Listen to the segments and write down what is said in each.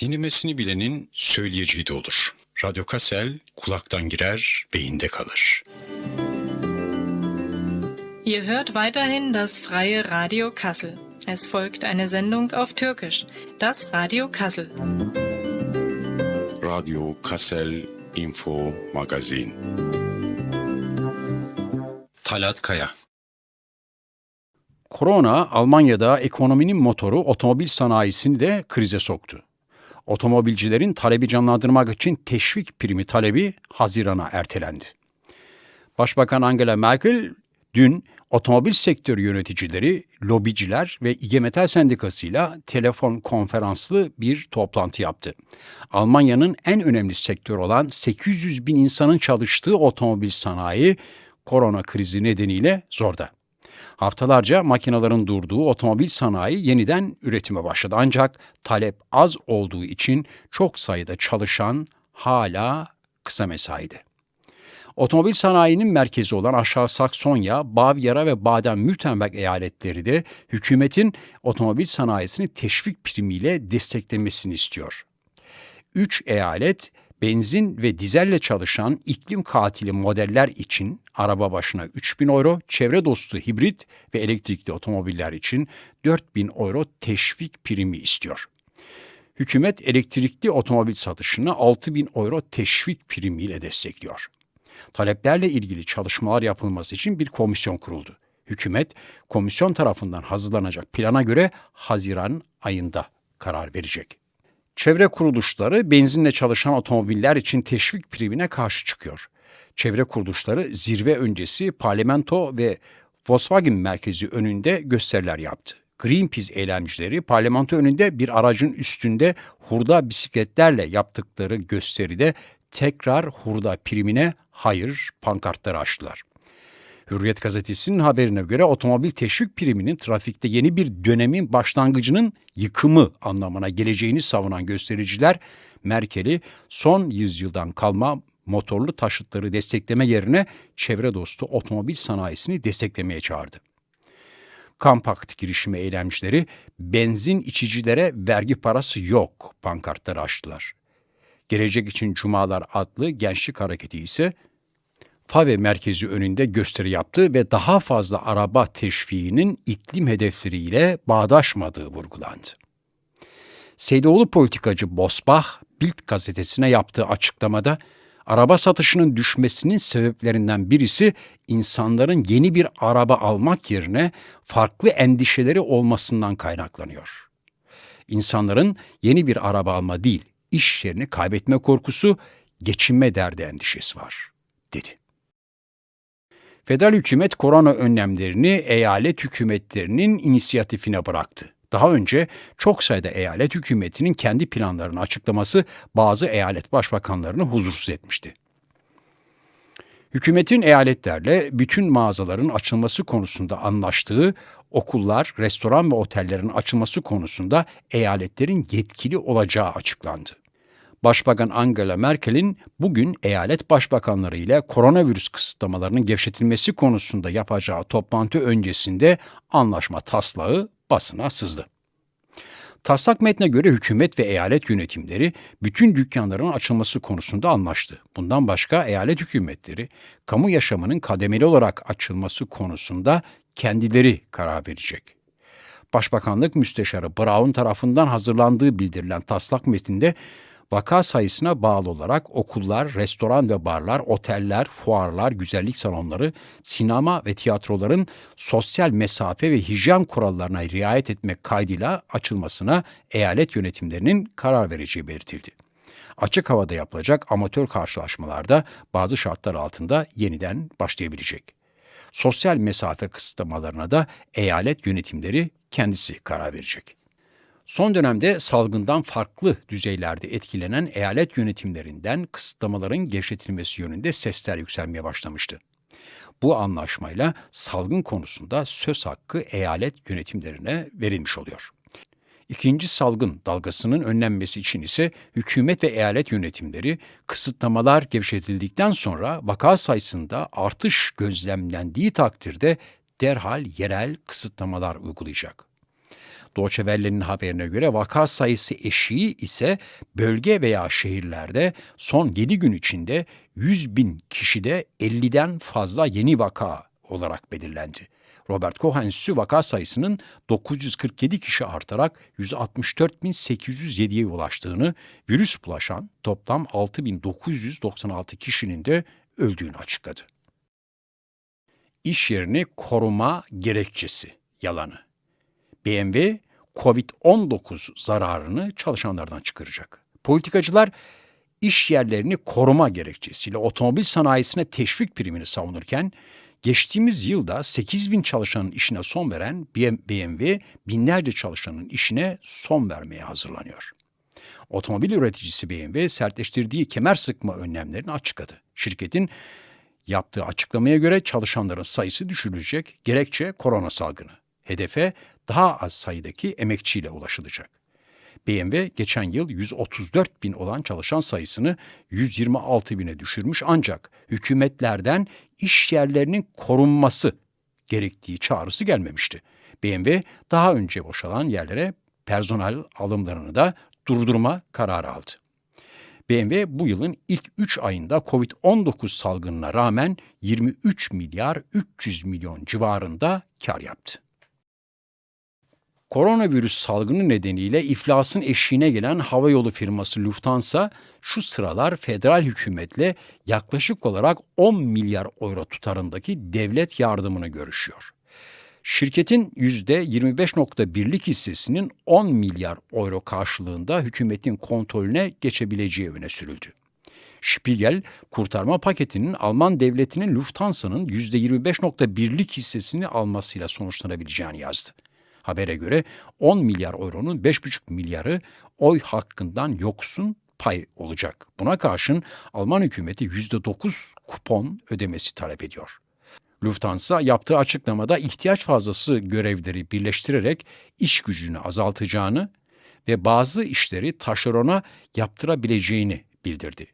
Dinlemesini bilenin söyleyeceği de olur. Radyo Kassel kulaktan girer, beyinde kalır. Ihr hört weiterhin das freie Radio Kassel. Es folgt eine Sendung auf Türkisch, das Radio Kassel. Radyo Kassel Info Magazin Talat Kaya Korona Almanya'da ekonominin motoru otomobil sanayisini de krize soktu. Otomobilcilerin talebi canlandırmak için teşvik primi talebi Haziran'a ertelendi. Başbakan Angela Merkel dün otomobil sektörü yöneticileri, lobiciler ve IG Metall Sendikası'yla telefon konferanslı bir toplantı yaptı. Almanya'nın en önemli sektörü olan 800 bin insanın çalıştığı otomobil sanayi korona krizi nedeniyle zorda. Haftalarca makinelerin durduğu otomobil sanayi yeniden üretime başladı. Ancak talep az olduğu için çok sayıda çalışan hala kısa mesaide. Otomobil sanayinin merkezi olan Aşağı Saksonya, Bavyera ve Baden-Württemberg eyaletleri de hükümetin otomobil sanayisini teşvik primiyle desteklemesini istiyor. Üç eyalet benzin ve dizelle çalışan iklim katili modeller için araba başına 3000 euro, çevre dostu hibrit ve elektrikli otomobiller için 4000 euro teşvik primi istiyor. Hükümet elektrikli otomobil satışını 6000 euro teşvik primiyle destekliyor. Taleplerle ilgili çalışmalar yapılması için bir komisyon kuruldu. Hükümet komisyon tarafından hazırlanacak plana göre Haziran ayında karar verecek. Çevre kuruluşları benzinle çalışan otomobiller için teşvik primine karşı çıkıyor. Çevre kuruluşları zirve öncesi parlamento ve Volkswagen merkezi önünde gösteriler yaptı. Greenpeace eylemcileri parlamento önünde bir aracın üstünde hurda bisikletlerle yaptıkları gösteride tekrar hurda primine hayır pankartları açtılar. Hürriyet gazetesinin haberine göre otomobil teşvik priminin trafikte yeni bir dönemin başlangıcının yıkımı anlamına geleceğini savunan göstericiler Merkel'i son yüzyıldan kalma motorlu taşıtları destekleme yerine çevre dostu otomobil sanayisini desteklemeye çağırdı. Kampakt girişimi eylemcileri benzin içicilere vergi parası yok pankartları açtılar. Gelecek için Cumalar adlı gençlik hareketi ise Fave merkezi önünde gösteri yaptı ve daha fazla araba teşviğinin iklim hedefleriyle bağdaşmadığı vurgulandı. Seydoğlu politikacı Bosbach, Bild gazetesine yaptığı açıklamada araba satışının düşmesinin sebeplerinden birisi insanların yeni bir araba almak yerine farklı endişeleri olmasından kaynaklanıyor. İnsanların yeni bir araba alma değil, iş yerini kaybetme korkusu, geçinme derdi endişesi var, dedi. Federal hükümet korona önlemlerini eyalet hükümetlerinin inisiyatifine bıraktı. Daha önce çok sayıda eyalet hükümetinin kendi planlarını açıklaması bazı eyalet başbakanlarını huzursuz etmişti. Hükümetin eyaletlerle bütün mağazaların açılması konusunda anlaştığı, okullar, restoran ve otellerin açılması konusunda eyaletlerin yetkili olacağı açıklandı. Başbakan Angela Merkel'in bugün eyalet başbakanları ile koronavirüs kısıtlamalarının gevşetilmesi konusunda yapacağı toplantı öncesinde anlaşma taslağı basına sızdı. Taslak metne göre hükümet ve eyalet yönetimleri bütün dükkanların açılması konusunda anlaştı. Bundan başka eyalet hükümetleri kamu yaşamının kademeli olarak açılması konusunda kendileri karar verecek. Başbakanlık Müsteşarı Brown tarafından hazırlandığı bildirilen taslak metinde vaka sayısına bağlı olarak okullar, restoran ve barlar, oteller, fuarlar, güzellik salonları, sinema ve tiyatroların sosyal mesafe ve hijyen kurallarına riayet etmek kaydıyla açılmasına eyalet yönetimlerinin karar vereceği belirtildi. Açık havada yapılacak amatör karşılaşmalarda bazı şartlar altında yeniden başlayabilecek. Sosyal mesafe kısıtlamalarına da eyalet yönetimleri kendisi karar verecek. Son dönemde salgından farklı düzeylerde etkilenen eyalet yönetimlerinden kısıtlamaların gevşetilmesi yönünde sesler yükselmeye başlamıştı. Bu anlaşmayla salgın konusunda söz hakkı eyalet yönetimlerine verilmiş oluyor. İkinci salgın dalgasının önlenmesi için ise hükümet ve eyalet yönetimleri kısıtlamalar gevşetildikten sonra vaka sayısında artış gözlemlendiği takdirde derhal yerel kısıtlamalar uygulayacak. Deutsche haberine göre vaka sayısı eşiği ise bölge veya şehirlerde son 7 gün içinde 100 bin kişide 50'den fazla yeni vaka olarak belirlendi. Robert Koch Enstitüsü vaka sayısının 947 kişi artarak 164.807'ye ulaştığını, virüs bulaşan toplam 6.996 kişinin de öldüğünü açıkladı. İş yerini koruma gerekçesi yalanı. BMW COVID-19 zararını çalışanlardan çıkaracak. Politikacılar iş yerlerini koruma gerekçesiyle otomobil sanayisine teşvik primini savunurken geçtiğimiz yılda 8 bin çalışanın işine son veren BMW binlerce çalışanın işine son vermeye hazırlanıyor. Otomobil üreticisi BMW sertleştirdiği kemer sıkma önlemlerini açıkladı. Şirketin yaptığı açıklamaya göre çalışanların sayısı düşürülecek, gerekçe korona salgını. Hedefe daha az sayıdaki emekçiyle ulaşılacak. BMW geçen yıl 134 bin olan çalışan sayısını 126 bine düşürmüş ancak hükümetlerden iş yerlerinin korunması gerektiği çağrısı gelmemişti. BMW daha önce boşalan yerlere personel alımlarını da durdurma kararı aldı. BMW bu yılın ilk 3 ayında Covid-19 salgınına rağmen 23 milyar 300 milyon civarında kar yaptı. Koronavirüs salgını nedeniyle iflasın eşiğine gelen havayolu firması Lufthansa şu sıralar federal hükümetle yaklaşık olarak 10 milyar euro tutarındaki devlet yardımını görüşüyor. Şirketin %25.1'lik hissesinin 10 milyar euro karşılığında hükümetin kontrolüne geçebileceği öne sürüldü. Spiegel, kurtarma paketinin Alman devletinin Lufthansa'nın %25.1'lik hissesini almasıyla sonuçlanabileceğini yazdı. Habere göre 10 milyar euronun 5,5 milyarı oy hakkından yoksun pay olacak. Buna karşın Alman hükümeti %9 kupon ödemesi talep ediyor. Lufthansa yaptığı açıklamada ihtiyaç fazlası görevleri birleştirerek iş gücünü azaltacağını ve bazı işleri taşerona yaptırabileceğini bildirdi.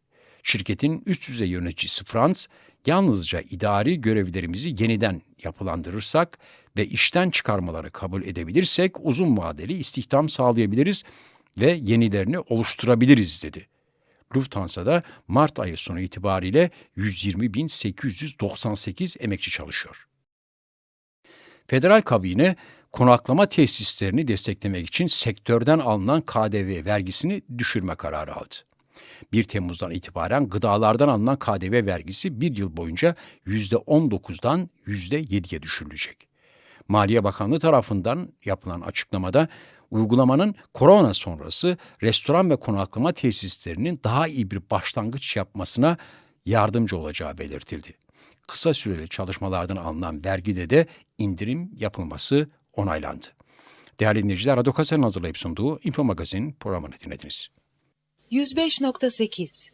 Şirketin üst düzey yöneticisi Franz, yalnızca idari görevlerimizi yeniden yapılandırırsak ve işten çıkarmaları kabul edebilirsek uzun vadeli istihdam sağlayabiliriz ve yenilerini oluşturabiliriz dedi. Lufthansa'da Mart ayı sonu itibariyle 120.898 emekçi çalışıyor. Federal kabine konaklama tesislerini desteklemek için sektörden alınan KDV vergisini düşürme kararı aldı. 1 Temmuz'dan itibaren gıdalardan alınan KDV vergisi bir yıl boyunca %19'dan %7'ye düşürülecek. Maliye Bakanlığı tarafından yapılan açıklamada uygulamanın korona sonrası restoran ve konaklama tesislerinin daha iyi bir başlangıç yapmasına yardımcı olacağı belirtildi. Kısa süreli çalışmalardan alınan vergide de indirim yapılması onaylandı. Değerli dinleyiciler, Radyo Kase'nin hazırlayıp sunduğu Info Magazin programını dinlediniz. 105.8